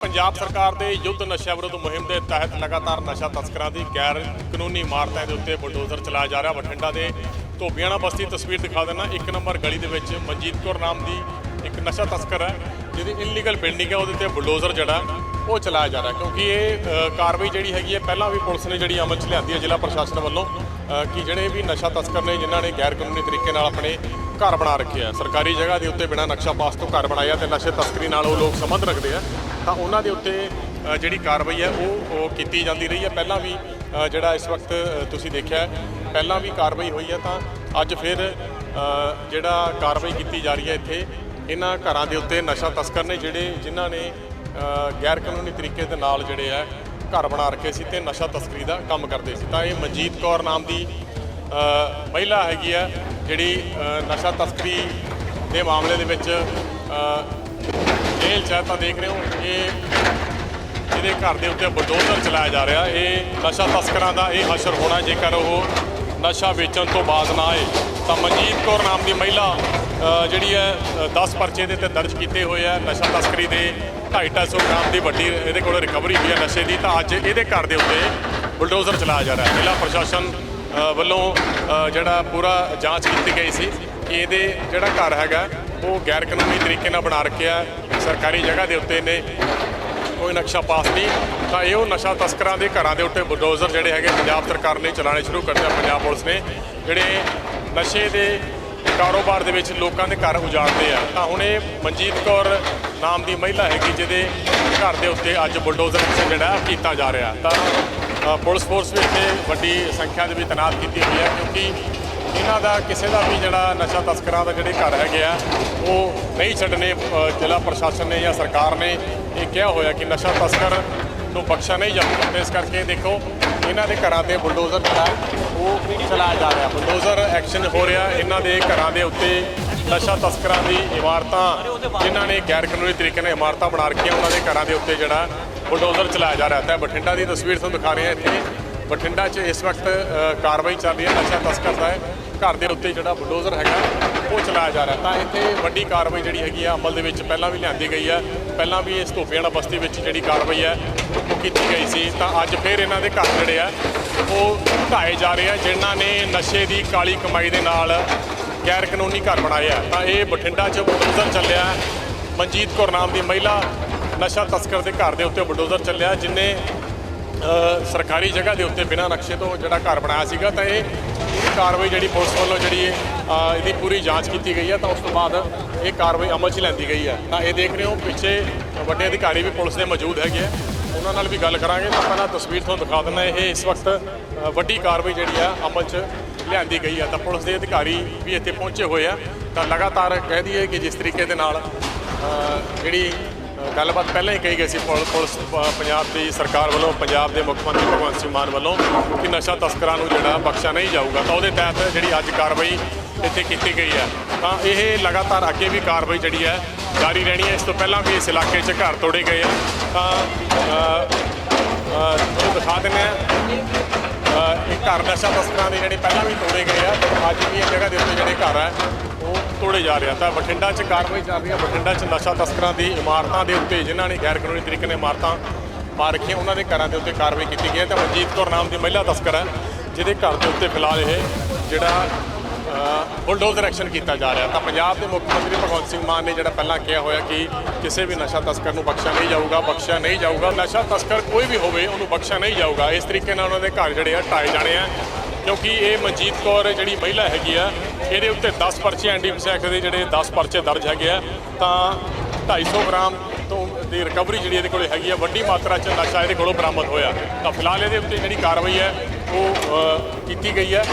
ਪੰਜਾਬ ਸਰਕਾਰ ਦੇ ਯੁੱਧ ਨਸ਼ਾ ਵਿਰੋਧ ਮੁਹਿੰਮ ਦੇ ਤਹਿਤ ਲਗਾਤਾਰ ਨਸ਼ਾ ਤਸਕਰਾਂ ਦੀ ਗੈਰ ਕਾਨੂੰਨੀ ਇਮਾਰਤਾਂ ਦੇ ਉੱਤੇ ਬੁਲਡੋਜ਼ਰ ਚਲਾਇਆ ਜਾ ਰਿਹਾ। ਬਠਿੰਡਾ ਦੇ ਧੋਬੀਆਣਾ ਬਸਤੀ ਤਸਵੀਰ ਦਿਖਾ ਦੇਣਾ। ਇੱਕ ਨੰਬਰ ਗਲੀ ਦੇ ਵਿੱਚ ਮਨਜੀਤ ਕੌਰ ਨਾਮ ਦੀ ਇੱਕ ਨਸ਼ਾ ਤਸਕਰ ਹੈ, ਜਿਹਦੀ ਇਨਲੀਗਲ ਬਿਲਡਿੰਗ ਹੈ। ਉਹਦੇ ਤੇ ਬੁਲਡੋਜ਼ਰ ਜਿਹੜਾ, ਉਹ ਚਲਾਇਆ ਜਾ ਰਿਹਾ। ਕਿਉਂਕਿ ਇਹ ਕਾਰਵਾਈ ਜਿਹੜੀ ਹੈਗੀ ਹੈ, ਪਹਿਲਾਂ ਵੀ ਪੁਲਿਸ ਨੇ ਜਿਹੜੀ ਅਮਲ 'ਚ ਲਿਆਂਦੀ ਹੈ ਜ਼ਿਲ੍ਹਾ ਪ੍ਰਸ਼ਾਸਨ ਵੱਲੋਂ ਕਿ ਜਿਹੜੇ ਵੀ ਨਸ਼ਾ ਤਸਕਰ ਨੇ, ਜਿਨ੍ਹਾਂ ਨੇ ਗੈਰ ਕਾਨੂੰਨੀ ਤਰੀਕੇ ਨਾਲ ਆਪਣੇ ਘਰ ਬਣਾ ਰੱਖੇ ਆ। ਸਰਕਾਰੀ ਜਗ੍ਹਾ ਦੇ ਉੱਤੇ ਬਿਨਾਂ ਨਕਸ਼ਾ ਪਾਸ ਤੋਂ ਘਰ ਬਣਾਇਆ ਤੇ ਨਸ਼ੇ ਤਸਕਰੀ ਨਾਲ ਉਹ ਲੋਕ ਸੰਬੰਧ ਰੱਖਦੇ ਆ। ਤਾਂ ਉਹਨਾਂ ਦੇ ਉੱਤੇ ਜਿਹੜੀ ਕਾਰਵਾਈ ਹੈ, ਉਹ ਉਹ ਕੀਤੀ ਜਾਂਦੀ ਰਹੀ ਹੈ। ਪਹਿਲਾਂ ਵੀ ਜਿਹੜਾ ਇਸ ਵਕਤ ਤੁਸੀਂ ਦੇਖਿਆ ਪਹਿਲਾਂ ਵੀ ਕਾਰਵਾਈ ਹੋਈ ਹੈ ਤਾਂ ਅੱਜ ਫਿਰ ਜਿਹੜਾ ਕਾਰਵਾਈ ਕੀਤੀ ਜਾ ਰਹੀ ਹੈ ਇੱਥੇ, ਇਹਨਾਂ ਘਰਾਂ ਦੇ ਉੱਤੇ ਨਸ਼ਾ ਤਸਕਰ ਨੇ ਜਿਹੜੇ, ਜਿਨ੍ਹਾਂ ਨੇ ਗੈਰ ਕਾਨੂੰਨੀ ਤਰੀਕੇ ਦੇ ਨਾਲ ਜਿਹੜੇ ਆ ਘਰ ਬਣਾ ਰੱਖੇ ਸੀ ਤੇ ਨਸ਼ਾ ਤਸਕਰੀ ਦਾ ਕੰਮ ਕਰਦੇ ਸੀ। ਤਾਂ ਇਹ ਮਨਜੀਤ ਕੌਰ ਨਾਮ ਦੀ ਮਹਿਲਾ ਹੈਗੀ ਆ ਜਿਹੜੀ ਨਸ਼ਾ ਤਸਕਰੀ ਦੇ ਮਾਮਲੇ ਦੇ ਵਿੱਚ ਜੇਲ੍ਹ 'ਚ ਹੈ। ਤਾਂ ਦੇਖ ਰਹੇ ਹੋ ਇਹ ਜਿਹਦੇ ਘਰ ਦੇ ਉੱਤੇ ਬਲਡੋਜ਼ਰ ਚਲਾਇਆ ਜਾ ਰਿਹਾ। ਇਹ ਨਸ਼ਾ ਤਸਕਰਾਂ ਦਾ ਇਹ ਹਸ਼ਰ ਹੋਣਾ ਜੇਕਰ ਉਹ ਨਸ਼ਾ ਵੇਚਣ ਤੋਂ ਬਾਜ਼ ਨਾ ਆਏ ਤਾਂ ਮਨਜੀਤ ਕੌਰ ਨਾਮ ਦੀ ਮਹਿਲਾ ਜਿਹੜੀ ਹੈ ਅ, 10 ਪਰਚੇ ਦੇ ਤੇ ਦਰਜ ਕੀਤੇ ਹੋਏ ਆ ਨਸ਼ਾ ਤਸਕਰੀ ਦੇ। 250 ਗ੍ਰਾਮ ਦੀ ਵੱਡੀ ਇਹਦੇ ਕੋਲ ਰਿਕਵਰੀ ਹੋਈ ਹੈ ਨਸ਼ੇ ਦੀ। ਤਾਂ ਅੱਜ ਇਹਦੇ ਘਰ ਦੇ ਉੱਤੇ ਬੁਲਡੋਜ਼ਰ ਚਲਾਇਆ ਜਾ ਰਿਹਾ ਹੈ। ਜ਼ਿਲ੍ਹਾ ਪ੍ਰਸ਼ਾਸਨ ਵੱਲੋਂ ਜਿਹੜਾ ਪੂਰਾ ਜਾਂਚ ਕੀਤੀ ਗਈ ਸੀ ਕਿ ਇਹਦੇ ਜਿਹੜਾ ਘਰ ਹੈਗਾ, ਉਹ ਗੈਰ ਕਾਨੂੰਨੀ ਤਰੀਕੇ ਨਾਲ ਬਣਾ ਰੱਖਿਆ ਸਰਕਾਰੀ ਜਗ੍ਹਾ ਦੇ ਉੱਤੇ ਨੇ। ਕੋਈ ਨਕਸ਼ਾ ਪਾਸ ਨਹੀਂ। ਤਾਂ ਇਹ ਉਹ ਨਸ਼ਾ ਤਸਕਰਾਂ ਦੇ ਘਰਾਂ ਦੇ ਉੱਤੇ ਬੁਲਡੋਜ਼ਰ ਜਿਹੜੇ ਹੈਗੇ ਪੰਜਾਬ ਸਰਕਾਰ ਨੇ ਚਲਾਣੇ ਸ਼ੁਰੂ ਕਰ ਪੰਜਾਬ ਪੁਲਿਸ ਨੇ। ਜਿਹੜੇ ਨਸ਼ੇ ਦੇ ਕਾਰੋਬਾਰ ਦੇ ਵਿੱਚ ਲੋਕਾਂ ਦੇ ਘਰ ਉਜਾੜਦੇ ਆ। ਤਾਂ ਹੁਣ ਇਹ ਮਨਜੀਤ ਕੌਰ ਨਾਮ ਦੀ ਮਹਿਲਾ ਹੈਗੀ, ਜਿਹਦੇ ਘਰ ਦੇ ਉੱਤੇ ਅੱਜ ਬੁਲਡੋਜ਼ਰ ਜਿਹੜਾ ਕੀਤਾ ਜਾ ਰਿਹਾ। ਤਾਂ ਪੁਲਿਸ ਫੋਰਸ ਵੀ ਇੱਥੇ ਵੱਡੀ ਸੰਖਿਆ ਦੇ ਵਿੱਚ ਤੈਨਾਤ ਕੀਤੀ ਹੋਈ ਹੈ, ਕਿਉਂਕਿ ਇਹਨਾਂ ਦਾ ਕਿਸੇ ਦਾ ਵੀ ਜਿਹੜਾ ਨਸ਼ਾ ਤਸਕਰਾਂ ਦਾ ਜਿਹੜੇ ਘਰ ਹੈਗੇ ਆ, ਉਹ ਨਹੀਂ ਛੱਡਣੇ ਜ਼ਿਲ੍ਹਾ ਪ੍ਰਸ਼ਾਸਨ ਨੇ ਜਾਂ ਸਰਕਾਰ ਨੇ ਇਹ ਕਿਹਾ ਹੋਇਆ ਕਿ ਨਸ਼ਾ ਤਸਕਰ ਨੂੰ ਬਖਸ਼ਿਆ ਨਹੀਂ ਜਾਊਗਾ ਇਸ ਕਰਕੇ ਦੇਖੋ, ਇਹਨਾਂ ਦੇ ਘਰਾਂ ਤੇ ਬੁਲਡੋਜ਼ਰ ਜਿਹੜਾ, ਉਹ ਚਲਾਇਆ ਜਾ ਰਿਹਾ। ਬੁਲਡੋਜ਼ਰ ਐਕਸ਼ਨ ਹੋ ਰਿਹਾ, ਇਹਨਾਂ ਦੇ ਘਰਾਂ ਦੇ ਉੱਤੇ ਨਸ਼ਾ ਤਸਕਰਾਂ ਦੀ ਇਮਾਰਤਾਂ, ਜਿਨ੍ਹਾਂ ਨੇ ਗੈਰ ਕਾਨੂੰਨੀ ਤਰੀਕੇ ਨਾਲ ਇਮਾਰਤਾਂ ਬਣਾ ਰੱਖੀਆਂ, ਉਹਨਾਂ ਦੇ ਘਰਾਂ ਦੇ ਉੱਤੇ ਜਿਹੜਾ ਬੁਲਡੋਜ਼ਰ ਚਲਾਇਆ ਜਾ ਰਿਹਾ ਹੈ। ਤਾਂ ਬਠਿੰਡਾ ਦੀ ਤਸਵੀਰ ਤੁਹਾਨੂੰ ਦਿਖਾ ਰਹੇ ਹਾਂ ਇੱਥੇ। ਬਠਿੰਡਾ 'ਚ ਇਸ ਵਕਤ ਕਾਰਵਾਈ ਚੱਲ ਰਹੀ ਹੈ। ਨਸ਼ਾ ਤਸਕਰ ਦਾ ਘਰ ਦੇ ਉੱਤੇ ਜਿਹੜਾ ਬੁਲਡੋਜ਼ਰ ਹੈਗਾ, ਉਹ ਚਲਾਇਆ ਜਾ ਰਿਹਾ ਤਾਂ ਇੱਥੇ ਵੱਡੀ ਕਾਰਵਾਈ ਜਿਹੜੀ ਹੈਗੀ ਆ, ਅਮਲ ਦੇ ਵਿੱਚ ਪਹਿਲਾਂ ਵੀ ਲਿਆਂਦੀ ਗਈ ਹੈ। ਪਹਿਲਾਂ ਵੀ ਇਸ ਧੋਪੀਆਣਾ ਬਸਤੀ ਵਿੱਚ ਜਿਹੜੀ ਕਾਰਵਾਈ ਹੈ, ਉਹ ਕੀਤੀ ਗਈ ਸੀ। ਤਾਂ ਅੱਜ ਫਿਰ ਇਹਨਾਂ ਦੇ ਘਰ ਜਿਹੜੇ ਆ, ਉਹ ਢਾਏ ਜਾ ਰਹੇ ਆ, ਜਿਨ੍ਹਾਂ ਨੇ ਨਸ਼ੇ ਦੀ ਕਾਲੀ ਕਮਾਈ ਦੇ ਨਾਲ ਗੈਰ ਕਾਨੂੰਨੀ ਘਰ ਬਣਾਏ ਆ। ਤਾਂ ਇਹ ਬਠਿੰਡਾ 'ਚ ਬੁਲਡੋਜ਼ਰ ਚੱਲਿਆ। ਮਨਜੀਤ ਕੌਰ ਨਾਮ ਦੀ ਮਹਿਲਾ ਨਸ਼ਾ ਤਸਕਰ ਦੇ ਘਰ ਦੇ ਉੱਤੇ ਬੁਲਡੋਜ਼ਰ ਚੱਲਿਆ ਜਿਨੇ ਸਰਕਾਰੀ ਜਗ੍ਹਾ ਦੇ ਉੱਤੇ ਬਿਨਾਂ ਨਕਸ਼ੇ ਤੋਂ ਜਿਹੜਾ ਘਰ ਬਣਾਇਆ ਸੀਗਾ ਤਾਂ ਇਹ ਪੂਰੀ ਕਾਰਵਾਈ ਜਿਹੜੀ ਪੁਲਿਸ ਵੱਲੋਂ ਜਿਹੜੀ ਅ, ਇਹਦੀ ਪੂਰੀ ਜਾਂਚ ਕੀਤੀ ਗਈ ਹੈ ਤਾਂ ਉਸ ਤੋਂ ਬਾਅਦ ਇਹ ਕਾਰਵਾਈ ਅਮਲ 'ਚ ਲੈਂਦੀ ਗਈ ਹੈ। ਤਾਂ ਇਹ ਦੇਖ ਰਹੇ ਹੋ ਪਿੱਛੇ ਵੱਡੇ ਅਧਿਕਾਰੀ ਵੀ ਪੁਲਿਸ ਦੇ ਮੌਜੂਦ ਹੈਗੇ ਆ। ਉਹਨਾਂ ਨਾਲ ਵੀ ਗੱਲ ਕਰਾਂਗੇ ਤਾਂ ਪਹਿਲਾਂ ਤਸਵੀਰ ਤੁਹਾਨੂੰ ਦਿਖਾ ਦਿੰਦਾ ਇਹ ਇਸ ਵਕਤ ਵੱਡੀ ਕਾਰਵਾਈ ਜਿਹੜੀ ਆ ਅਮਲ 'ਚ ਲਿਆਂਦੀ ਗਈ ਆ ਤਾਂ ਪੁਲਿਸ ਦੇ ਅਧਿਕਾਰੀ ਵੀ ਇੱਥੇ ਪਹੁੰਚੇ ਹੋਏ ਆ। ਤਾਂ ਲਗਾਤਾਰ ਕਹਿ ਦਈਏ ਕਿ ਜਿਸ ਤਰੀਕੇ ਦੇ ਨਾਲ ਜਿਹੜੀ ਗੱਲਬਾਤ ਪਹਿਲਾਂ ਹੀ ਕਹੀ ਗਈ ਸੀ, ਪੁਲ- ਪੁਲਿਸ ਪੰਜਾਬ ਦੀ ਸਰਕਾਰ ਵੱਲੋਂ, ਪੰਜਾਬ ਦੇ ਮੁੱਖ ਮੰਤਰੀ ਭਗਵੰਤ ਸਿੰਘ ਮਾਨ ਵੱਲੋਂ ਕਿ ਨਸ਼ਾ ਤਸਕਰਾਂ ਨੂੰ ਜਿਹੜਾ ਬਖਸ਼ਿਆ ਨਹੀਂ ਜਾਊਗਾ। ਤਾਂ ਉਹਦੇ ਤਹਿਤ ਜਿਹੜੀ ਅੱਜ ਕਾਰਵਾਈ ਇੱਥੇ ਕੀਤੀ ਗਈ ਹੈ। ਤਾਂ ਇਹ ਲਗਾਤਾਰ ਅੱਗੇ ਵੀ ਕਾਰਵਾਈ ਜਿਹੜੀ ਹੈ ਜਾਰੀ ਰਹਿਣੀ ਹੈ। ਇਸ ਤੋਂ ਪਹਿਲਾਂ ਵੀ ਇਸ ਇਲਾਕੇ 'ਚ ਘਰ ਤੋੜੇ ਗਏ ਆ। ਤਾਂ ਤੁਹਾਨੂੰ ਦਿਖਾ ਦਿੰਦੇ ਆ ਇਹ ਘਰ ਨਸ਼ਾ ਤਸਕਰਾਂ ਦੇ ਜਿਹੜੇ ਪਹਿਲਾਂ ਵੀ ਤੋੜੇ ਗਏ ਆ, ਅੱਜ ਵੀ ਇਹ ਜਗ੍ਹਾ ਦੇ ਉੱਤੇ ਜਿਹੜੇ ਘਰ ਆ, ਉਹ ਤੋੜੇ ਜਾ ਰਹੇ ਆ ਤਾਂ ਬਠਿੰਡਾ 'ਚ ਕਾਰਵਾਈ ਚੱਲ ਰਹੀ ਹੈ। ਬਠਿੰਡਾ 'ਚ ਨਸ਼ਾ ਤਸਕਰਾਂ ਦੀ ਇਮਾਰਤਾਂ ਦੇ ਉੱਤੇ ਜਿਨ੍ਹਾਂ ਨੇ ਗੈਰ ਕਾਨੂੰਨੀ ਤਰੀਕੇ ਨਾਲ ਇਮਾਰਤਾਂ ਪਾ ਰੱਖੀਆਂ, ਉਹਨਾਂ ਦੇ ਘਰਾਂ ਦੇ ਉੱਤੇ ਕਾਰਵਾਈ ਕੀਤੀ ਗਈ ਹੈ ਤਾਂ ਮਨਜੀਤ ਕੌਰ ਨਾਮ ਦੀ ਮਹਿਲਾ ਤਸਕਰ ਹੈ, ਜਿਹਦੇ ਘਰ ਦੇ ਉੱਤੇ ਫਿਲਹਾਲ ਇਹ ਜਿਹੜਾ ਬੁਲਡੋਜ਼ਰ ਐਕਸ਼ਨ ਕੀਤਾ ਜਾ ਰਿਹਾ। ਤਾਂ ਪੰਜਾਬ ਦੇ ਮੁੱਖ ਮੰਤਰੀ ਭਗਵੰਤ ਸਿੰਘ ਮਾਨ ਨੇ ਜਿਹੜਾ ਪਹਿਲਾਂ ਕਿਹਾ ਹੋਇਆ ਕਿ ਕਿਸੇ ਵੀ ਨਸ਼ਾ ਤਸਕਰ ਨੂੰ ਬਖਸ਼ਿਆ ਨਹੀਂ ਜਾਊਗਾ, ਬਖਸ਼ਿਆ ਨਹੀਂ ਜਾਊਗਾ। ਨਸ਼ਾ ਤਸਕਰ ਕੋਈ ਵੀ ਹੋਵੇ, ਉਹਨੂੰ ਬਖਸ਼ਿਆ ਨਹੀਂ ਜਾਊਗਾ। ਇਸ ਤਰੀਕੇ ਨਾਲ ਉਹਨਾਂ ਦੇ ਘਰ ਜਿਹੜੇ ਆ, ਢਾਏ ਜਾਣੇ ਆ। ਕਿਉਂਕਿ ਇਹ ਮਨਜੀਤ ਕੌਰ ਜਿਹੜੀ ਮਹਿਲਾ ਹੈਗੀ ਆ, ਇਹਦੇ ਉੱਤੇ 10 ਪਰਚੇ ਐਨਡੀਪੀਐਸ ਐਕਟ ਦੇ ਜਿਹੜੇ 10 ਪਰਚੇ ਦਰਜ ਹੈਗੇ ਆ, ਤਾਂ 250 ਗ੍ਰਾਮ ਤੋਂ ਦੀ ਰਿਕਵਰੀ ਜਿਹੜੀ ਇਹਦੇ ਕੋਲੇ ਹੈਗੀ ਆ, ਵੱਡੀ ਮਾਤਰਾ 'ਚ ਨਸ਼ਾ ਇਹਦੇ ਕੋਲੋਂ ਬਰਾਮਦ ਹੋਇਆ। ਤਾਂ ਫਿਲਹਾਲ ਇਹਦੇ ਉੱਤੇ ਜਿਹੜੀ ਕਾਰਵਾਈ ਹੈ, ਉਹ ਕੀਤੀ ਗਈ ਹੈ।